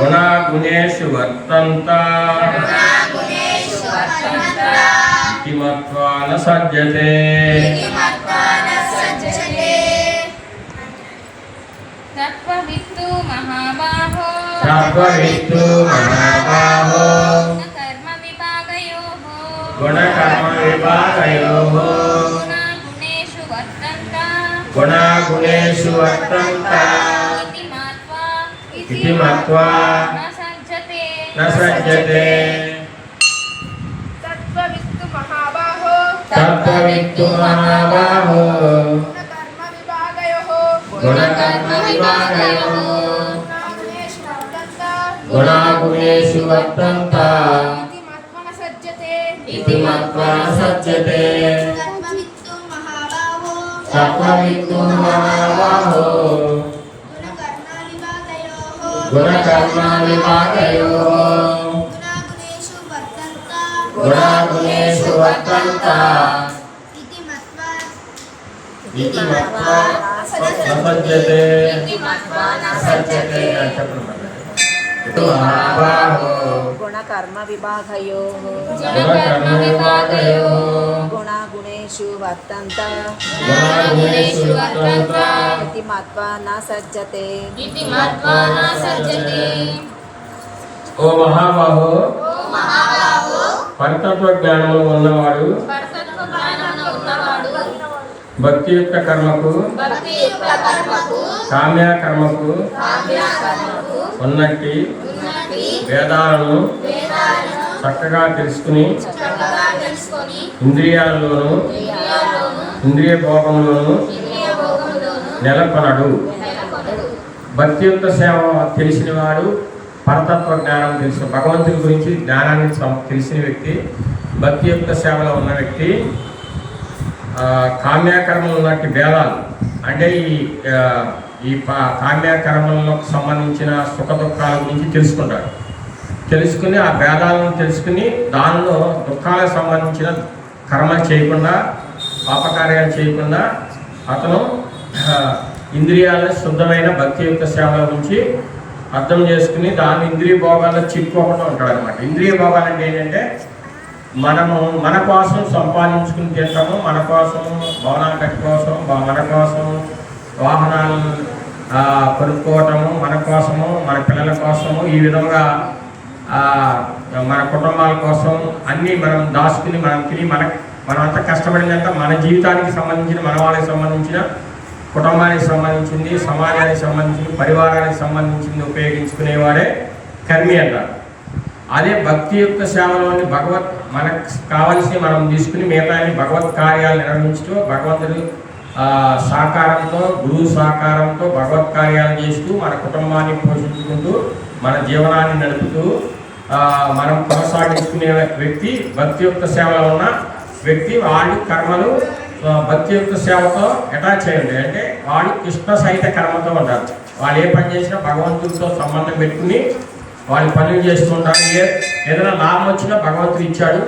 గుణాగుణేషు వర్తంత గుణాగుణేషు వర్తంత ఇతి మత్వా న సజ్జతే మత్వాన సజ్జతే తత్వవిత్తు మహాబాహో తత్వవిత్తు మహాబాహో న ఇతి మత్వా న సజ్జతే న సజ్జతే తత్వవిత్తు మహాబాహో తత్వవిత్తు మహాబాహో కర్మ విభాగయోః గుణకర్మ విభాగయోః గుణాగుణేషు వర్తంత గుణాగుణేషు వర్తంత ఇతి మత్వన సజ్జతే ఇతి మత్వా న సజ్జతే తత్వవిత్తు మహాబాహో తత్వవిత్తు మహాబాహో గుణకర్మాణిభాగయోః గుణకర్మ విభాగయోః గుణాగుణేషు వర్తంత ఇతి మత్వా ఇతి మత్వా న సజ్జతే మహాబాహో గుణకర్మ విభాగయోః గుణకర్మ విభాగయోః గుణాగుణేషు వర్తంత గుణాగుణేషు వర్తంత ఇతి మత్వా న సజ్జతే ఇతి మత్వా న సజ్జతే ఓ మహాబాహో పరితత్వ జ్ఞానము ఉన్నవాడు। పరతత్వ జ్ఞానమున ఉన్నవాడు। భక్తి యొక్క కర్మకు। భక్తి యొక్క కర్మకు। కామ్య కర్మకు కామ్య కర్మకు ఉన్నట్టి। ఉన్నతి వేదాలను చక్కగా తెలుసుకుని ఇంద్రియాల్లోనూ ఇంద్రియ భోగంలోనూ నెలకొనడు. నెలకొనడు. భక్తి యొక్క సేవ తెలిసిన వాడు పరతత్వ జ్ఞానం తెలిసిన భగవంతుని గురించి జ్ఞానాన్ని తెలిసిన వ్యక్తి భక్తి యొక్క సేవలో ఉన్న వ్యక్తి కామ్యకర్మలు ఉన్నట్టు భేదాలు అంటే ఈ ఈ పా- కామ్యకర్మలకు సంబంధించిన సుఖ దుఃఖాల గురించి తెలుసుకుంటాడు తెలుసుకుని ఆ భేదాలను తెలుసుకుని దానిలో దుఃఖాలకు సంబంధించిన కర్మలు చేయకుండా పాపకార్యాలు చేయకుండా అతను ఇంద్రియాలను శుద్ధమైన భక్తి యొక్క సేవల గురించి అర్థం చేసుకుని దాని ఇంద్రియ భోగాల్లో చిక్కుకోకుండా ఉంటాడు అనమాట ఇంద్రియ భోగాలు అంటే ఏంటంటే మనము మన కోసం సంపాదించుకుని తింటాము మన కోసం భవనాల కోసం మన కోసం వాహనాలు కొనుక్కోవటము మన కోసము మన పిల్లల కోసము ఈ విధంగా మన కుటుంబాల కోసం అన్నీ మనం దాచుకుని మనం తిని మన మనమంతా కష్టపడినంత మన జీవితానికి సంబంధించిన మన వాళ్ళకి సంబంధించిన కుటుంబానికి సంబంధించింది సమాజానికి సంబంధించింది పరివారానికి సంబంధించింది ఉపయోగించుకునేవాడే కర్మి అన్నారు. అదే భక్తి యొక్క సేవలోని భగవత్ మనకు కావలసి మనం తీసుకుని మిగతాన్ని భగవత్ కార్యాలు నిర్వహించడం భగవంతుడు సహకారంతో గురువు సహకారంతో భగవత్ కార్యాలు చేస్తూ మన కుటుంబాన్ని పోషించుకుంటూ మన జీవనాన్ని నడుపుతూ మనం కొనసాగించుకునే వ్యక్తి భక్తి యొక్క సేవలో ఉన్న వ్యక్తి వాళ్ళు కర్మలు భక్తి యొక్క సేవతో అటాచ్ చేయండి. అంటే వాళ్ళు కృష్ణ సహిత కర్మతో ఉంటారు వాళ్ళు ఏ పని చేసినా భగవంతుడితో సంబంధం పెట్టుకుని వాళ్ళు పనులు చేస్తుంటారు ఏ ఏదైనా లాభం వచ్చినా భగవంతుడు ఇచ్చాడు.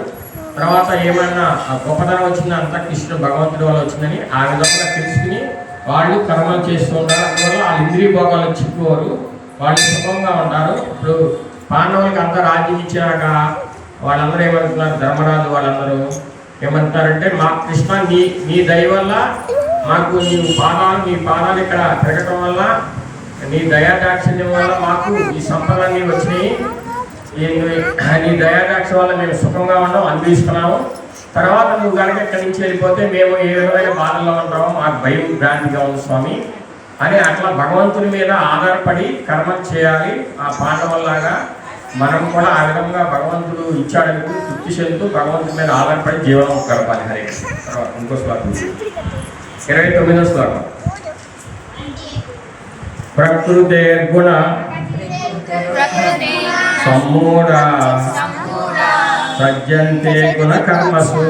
తర్వాత ఏమైనా ఆ గొప్పతనం వచ్చిందా? అంతా కృష్ణ భగవంతుడి వల్ల వచ్చిందని ఆ విధంగా తెలుసుకుని వాళ్ళు కర్మలు చేస్తూ ఉంటారు అందువల్ల వాళ్ళ ఇంద్రియ భోగాలు చిక్కుకోరు. వాళ్ళు సుఖంగా ఉంటారు. ఇప్పుడు పాండవులకి అంతా రాజ్యం ఇచ్చినాక వాళ్ళందరూ ఏమంటున్నారు ధర్మరాజు వాళ్ళందరూ ఏమంటారంటే మా కృష్ణ నీ నీ దయ వల్ల మాకు నీ పాదాలు నీ పాదాలు ఇక్కడ పెరగటం వల్ల నీ దయాదాక్షిణ్యం వల్ల మాకు ఈ సంపదలన్నీ వచ్చినాయి. నీ దయాదాక్ష వల్ల మేము సుఖంగా ఉన్నాం అనుభవిస్తున్నాము. తర్వాత నువ్వు కనుక ఇక్కడి నుంచి వెళ్ళిపోతే మేము ఏ విధమైన బాధల్లో ఉంటామో మాకు భయం భ్రాంతిగా ఉంది స్వామి. అని అట్లా భగవంతుని మీద ఆధారపడి కర్మ చేయాలి. ఆ పాండవుల్లాగా మనం కూడా ఆ విధంగా భగవంతుడు ఇచ్చాడని తృప్తి చెందుతూ భగవంతుని మీద ఆధారపడి జీవనం గడపాలి. హరే తర్వాత ఇంకో శ్లోకం. ఇరవై తొమ్మిదో శ్లోకం. ప్రకృతేర్గుణ సమ్మూఢ సజ్జంతే గుణకర్మసు.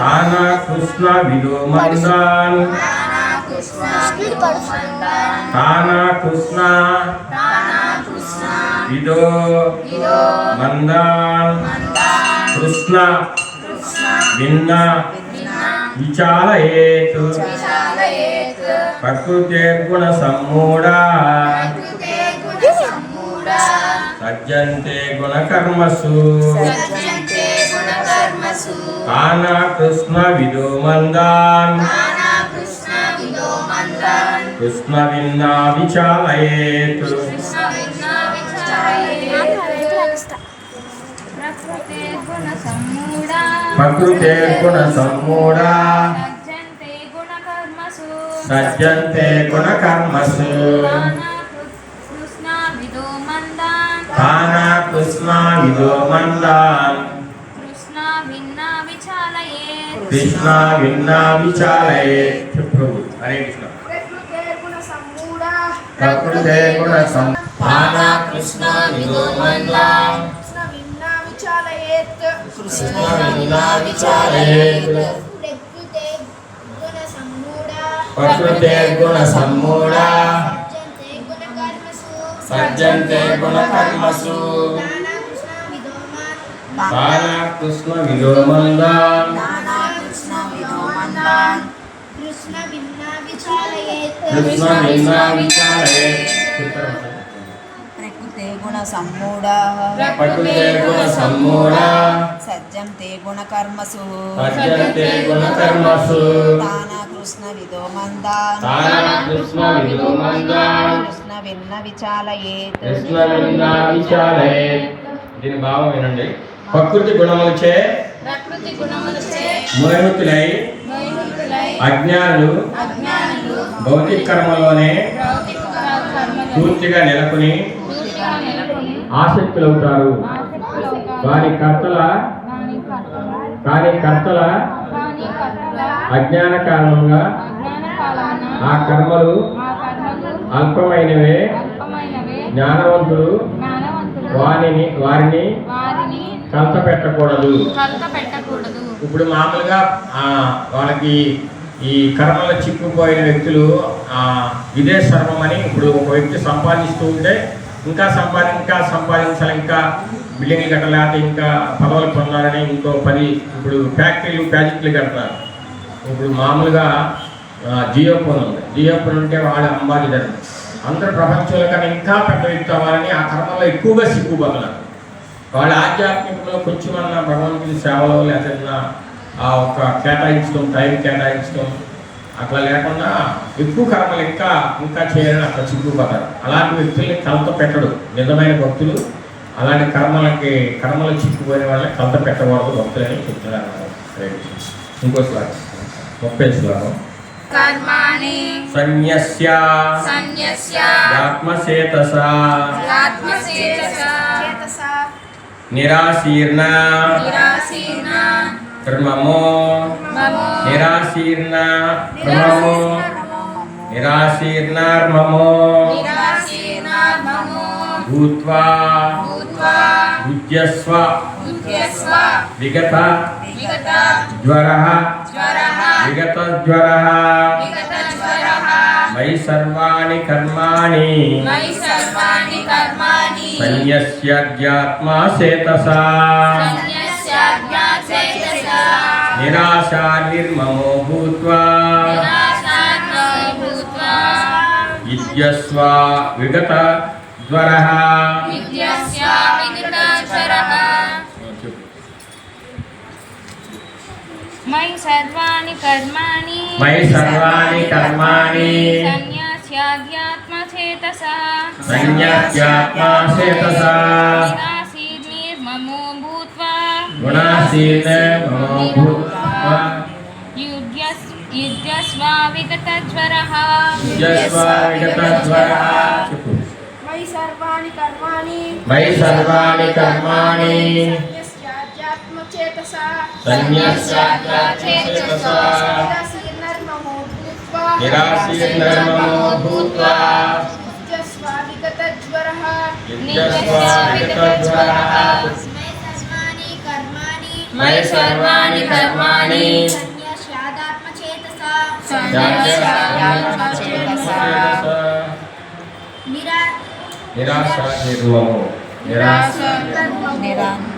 తానా కృష్ణ విదో మందాన్ తానా కృష్ణ విదో మందాన్. కృష్ణ గుణ సమ్మూఢా ప్రకృతే గుణ సమ్మూఢా సజ్జంతే గుణ కర్మసు సజ్జంతే గుణ కర్మసు కానా కృష్ణ విదో మందాన్. కృష్ణ విన్నా విచాలయేత్. ప్రకృతే గుణ సమ్మూఢా సజ్జంతే గుణ కర్మసు సజ్జంతే గుణ కర్మసు కృష్ణ విదో మందాన్ కానా కృష్ణ విదో మందాన్ కృష్ణ విన్నా విచాలయే. కృష్ణ విన్నా విచాలయేత్ చెప్పు హరే కృష్ణ. ప్రకృతే గుణ సం కానా కృష్ణ విదో కృష్ణ విన్నా విచాలయేత్ విచారయేత్ ప్రకృతే గుణ సమ్మూఢా ప్రకృతే గుణ కర్మసు సజ్జంతే గుణ కర్మసు కృష్ణ కృష్ణ భిన్నా విచాలయేత్ ప్రకృతే గుణ సమ్మూఢా ప్రకృతే గుణ సమ్మూఢా సజ్జంతే గుణ కర్మసు గుణ కర్మసు తానా కృష్ణ కృష్ణ కృష్ణ విన్న కృష్ణ దీని భావం వినండి ప్రకృతి గుణములచే ప్రకృతి గుణములచే మోహితులై అజ్ఞానులు భౌతిక కర్మలోనే భౌతిక కర్మలను పూర్తిగా నెలకొని ఆసక్తులవుతారు. వారి కర్తల దాని కర్తల కాని కర్తల దాని కర్తల అజ్ఞాన కారణంగా ఆ కర్మలు అల్పమైనవే జ్ఞానవంతులు వారిని వారిని కలత పెట్టకూడదు ఇప్పుడు మామూలుగా ఆ, వాళ్ళకి ఈ కర్మలో చిక్కుపోయిన వ్యక్తులు ఆ, ఇదే సర్వం అని ఇప్పుడు ఒక వ్యక్తి సంపాదిస్తూ ఉంటే ఇంకా సంపాది ఇంకా సంపాదించాలి ఇంకా బిల్డింగ్లు కట్టలేకపోతే ఇంకా పదవులు పొందాలని ఇంకో పది ఇప్పుడు ఫ్యాక్టరీలు ప్రాజెక్టులు కడతారు. ఇప్పుడు మామూలుగా ఆ, జియో ఫోన్ ఉంది. జియో ఫోన్ ఉంటే వాడు అంబాలిదారు అందరు ప్రపంచంలో కన్నా ఇంకా పెద్ద వ్యక్తి అవ్వాలని ఆ కర్మలో ఎక్కువగా సిగ్గుపడతారు వాళ్ళ ఆధ్యాత్మికంలో కొంచెమన్నా భగవంతుడి సేవలో లేదన్నా ఆ ఒక కేటాయించడం టైం కేటాయించడం అట్లా లేకుండా ఎక్కువ కర్మలు ఇంకా ఇంకా చేయాలని అట్లా చిక్కుపడతారు అలాంటి వ్యక్తుల్ని కలత పెట్టడు. నిజమైన భక్తులు అలాంటి కర్మలకి కర్మలు చిక్కుపోయిన వాళ్ళని కలత పెట్టకూడదు భక్తులని చెప్తున్నారు. ఇంకో శ్లోకం ముప్పై శ్లోకం. కర్మాణి సన్యస్య. సన్యస్య. ఆత్మసేతస ఆత్మసేతస చేతస నిరాశీర్ణ. నిరాశీర్ణ. ధర్మమో నిరాశీర్ణర్మమో. నిరాశీన మమో భూత్వా. ఉద్యస్వ. విగత. జ్వర. జ్వరః విగత జ్వర విగత జ్వరః మయి సర్వాణి కర్మాణి సన్యస్యాధ్యాత్మా సేతస సన్యస్యాజ్ఞాసేతస నిరాశా నిర్మమో భూత్వా ఇద్యస్వ విగత జ్వర మై సర్వాణి కర్మాణి మయి సర్వాణి కర్మాణి సన్యాస్యాధ్యాత్మచేతస సన్యాస్యాత్మా చేతస నిరాశీర్నిర్మమో భూత్వా గుణాసీన మమో భూత్వా యుధ్యస్ యుధ్యస్వ విగతజ్వరః ఇద్యస్వ విగత జ్వర చెప్పు మయి సర్వాణి కర్మాణి మయి సర్వాణి కర్మాణి సన్యస్యాధ్యాత్మచేతస సన్యాస్యాత్మచేతస నిరాశీర్ణర్మమో భూత్వా నిరాశీర్ణర్మమో భూత్వా యుజ్యస్వ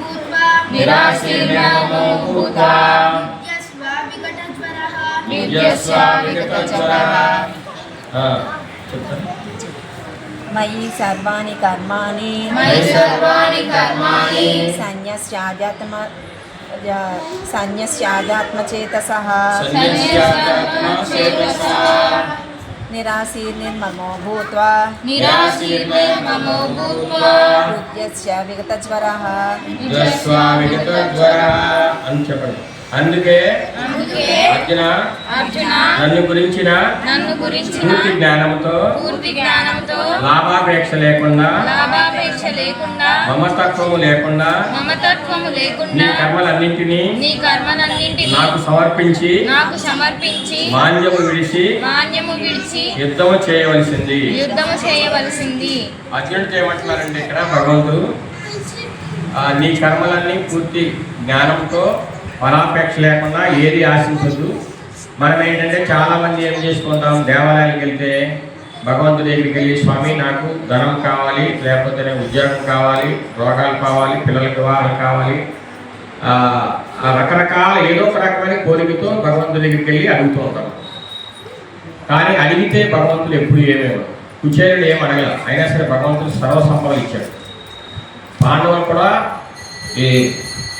భూత్వా నిరాశీర్ణమో భూత్వా నిత్యస్వ వికటజ్వరః యుధ్యస్వ విగతజ్వరః ఆ, చెప్తాను మయి సర్వాణి కర్మాణి మయి సర్వాణి కర్మాణి సన్యస్యాధ్యాత్మ సన్యస్యాధ్యాత్మచేతస సన్యస్యాత్మచేతసా నిరాశీర్నిర్మమో భూత్వా నిరాశీర్నిర్మమో భూత్వా హృద్యస్య విగతజ్వర యుధ్యస్వామిగతజ్వర అని చెప్పండి అందుకే అందుకే అర్జున? నన్ను గురించిన? పూర్తి జ్ఞానంతో? లాభాపేక్ష లేకుండా? లేకుండా? మమతత్వము లేకుండా? మమతత్వము నీ లేకుండా కర్మలన్నింటినీ నీ కర్మలన్నింటినీ నాకు సమర్పించి నాకు సమర్పించి మాన్యము విడిచి మాన్యము విడిచి యుద్ధము చేయవలసింది. యుద్ధము చేయవలసింది. అర్జునుడు చేయమంటున్నారంటే ఇక్కడ భగవంతుడు ఆ, నీ కర్మలన్నీ పూర్తి జ్ఞానంతో ఫలాపేక్ష లేకుండా ఏది ఆశించదు మనం ఏంటంటే చాలామంది ఏం చేసుకుంటాం దేవాలయానికి వెళ్తే భగవంతుడి దగ్గరికి వెళ్ళి స్వామి నాకు ధనం కావాలి లేకపోతే ఉద్యోగం కావాలి రోగాలు కావాలి పిల్లలకి వివాహాలు కావాలి. రకరకాల ఏదో ఒక రకమైన కోరికతో భగవంతుడి దగ్గరికి వెళ్ళి అడుగుతూ ఉంటాం. కానీ అడిగితే భగవంతుడు ఎప్పుడు ఏమేమో. కుచేరుడు ఏం అడగల. అయినా సరే భగవంతుడు సర్వసంపదలు ఇచ్చాడు. పాండవులు కూడా ఈ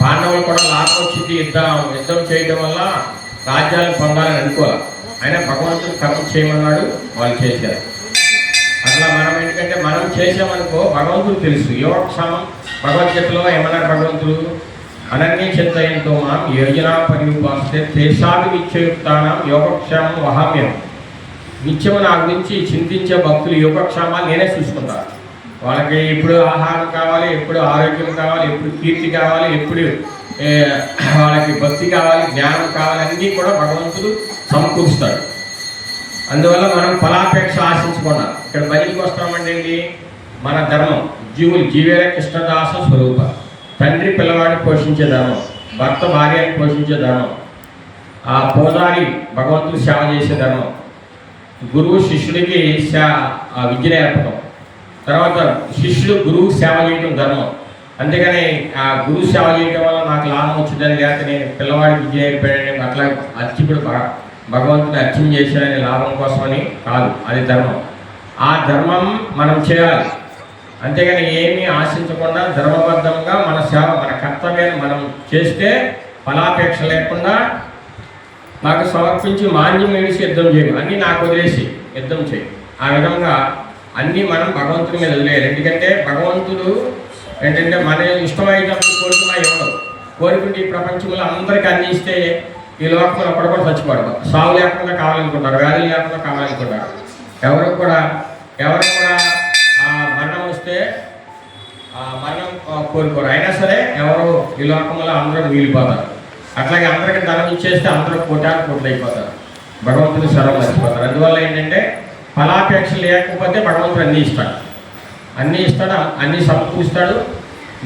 పాండవులు కూడా లాభం వచ్చింది యుద్ధం యుద్ధం చేయడం వల్ల రాజ్యాలు పొందాలని అనుకోవాలి? అయినా భగవంతుడు కర్మ చేయమన్నాడు వాళ్ళు చేశారు. అట్లా మనం ఏంటంటే మనం చేసామనుకో భగవంతుడు తెలుసు. యోగక్షేమం భగవద్గీతలో ఏమన్నారు భగవంతుడు? అనన్య చింతయంతో మనం యోజన పరిపాస్తే తేషాది నిత్యయుక్తానం యోగక్షేమం వహామ్యం. నిత్యము నా గురించి చింతించే భక్తులు యోగక్షేమాలు నేనే చూసుకుంటాను వాళ్ళకి ఎప్పుడు ఆహారం కావాలి ఎప్పుడు ఆరోగ్యం కావాలి ఎప్పుడు కీర్తి కావాలి ఎప్పుడు వాళ్ళకి భక్తి కావాలి జ్ఞానం కావాలి అన్నీ కూడా భగవంతుడు సమకూరుస్తాడు. అందువల్ల మనం ఫలాపేక్ష ఆశించకుండా ఇక్కడ బయటికి వస్తామండి మన ధర్మం జీవులు జీవేర కృష్ణదాస స్వరూప. తండ్రి పిల్లవాడిని పోషించే ధర్మం భర్త భార్యని పోషించే ధర్మం ఆ పూజారి భగవంతుడు సేవ చేసే ధర్మం గురువు శిష్యుడికి శా ఆ విద్య నేర్పడం తర్వాత శిష్యుడు గురువు సేవ చేయడం ధర్మం. అందుకని ఆ గురువు సేవ చేయడం వల్ల నాకు లాభం వచ్చిందని లేకపోతే నేను పిల్లవాడికి విద్య అయిపోయాడని అట్లా అర్చకుడు భగవంతుని అర్చన చేశాడని లాభం కోసమని కాదు అది ధర్మం. ఆ ధర్మం మనం చేయాలి. అంతేగాని ఏమీ ఆశించకుండా ధర్మబద్ధంగా మన సేవ మన కర్తవ్యాన్ని మనం చేస్తే ఫలాపేక్ష లేకుండా నాకు సమర్పించి మాన్యం వేసి యుద్ధం చేయము. అన్నీ నాకు వదిలేసి యుద్ధం చేయి. ఆ విధంగా అన్నీ మనం భగవంతుని మీద వదిలేయాలి. ఎందుకంటే భగవంతుడు ఏంటంటే మన ఇష్టమైనప్పుడు కోరుకున్నా ఇవ్వడు కోరుకుంటే ఈ ప్రపంచంలో అందరికీ అన్ని ఇస్తే ఈ లోకంలో ఒక్కడు కూడా చచ్చిపోడు. సాగు లేకుండా కావాలనుకుంటారు వ్యాధులు లేకుండా కావాలనుకుంటారు. ఎవరు కూడా ఎవరు కూడా మరణం వస్తే ఆ మరణం కోరుకోరు. అయినా సరే ఎవరు ఈ లోకంలో అందరూ మిగిలిపోతారు అట్లాగే అందరికీ ధనం ఇచ్చేస్తే అందరూ కోటాలు కోట్లు అయిపోతారు భగవంతుని సర్వం మర్చిపోతారు. అందువల్ల ఏంటంటే ఫలాపేక్ష లేకపోతే భగవంతుడు అన్నీ ఇస్తాడు. అన్నీ ఇస్తాడు? అన్నీ సమకూరుస్తాడు.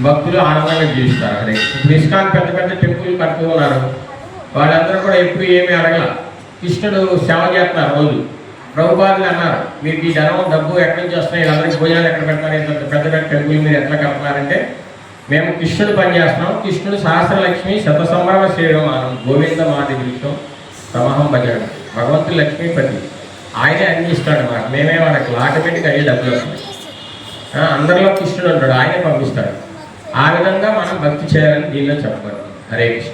భక్తులు ఆనందంగా జీవిస్తారు. అదే. ఇప్పుడు ఇస్కాన్ పెద్ద పెద్ద టెంపుల్ కట్టుకున్నారు వాళ్ళందరూ కూడా ఎప్పుడు ఏమీ అడగల. కృష్ణుడు సేవ చేస్తున్నారు రోజు. ప్రభుపాదులు అన్నారు మీకు ఈ ధనం డబ్బు ఎక్కడి నుంచి వస్తున్నాయి? వీళ్ళందరికీ భోజనాలు ఎక్కడ పెడతారు? ఇంత పెద్ద పెద్ద టెంపుల్ మీరు ఎట్లా కడుతున్నారంటే మేము కృష్ణుడు పని చేస్తున్నాం. కృష్ణుడు సహస్రలక్ష్మి శత సంభ్రమ శ్రీరమానం గోవింద మాది విషయం సమహం భజనం. భగవంతుడు లక్ష్మీపతి. ఆయనే అన్ని ఇస్తాడు మాకు మేమే వాళ్ళకి ఆటోమేటిక్ అయ్యే డబ్బులు వస్తాయి అందరిలో కృష్ణుడు ఉంటాడు ఆయనే పంపిస్తాడు. ఆ విధంగా మనం భక్తి చేయాలని దీనిలో చెప్పగలం హరే కృష్ణ.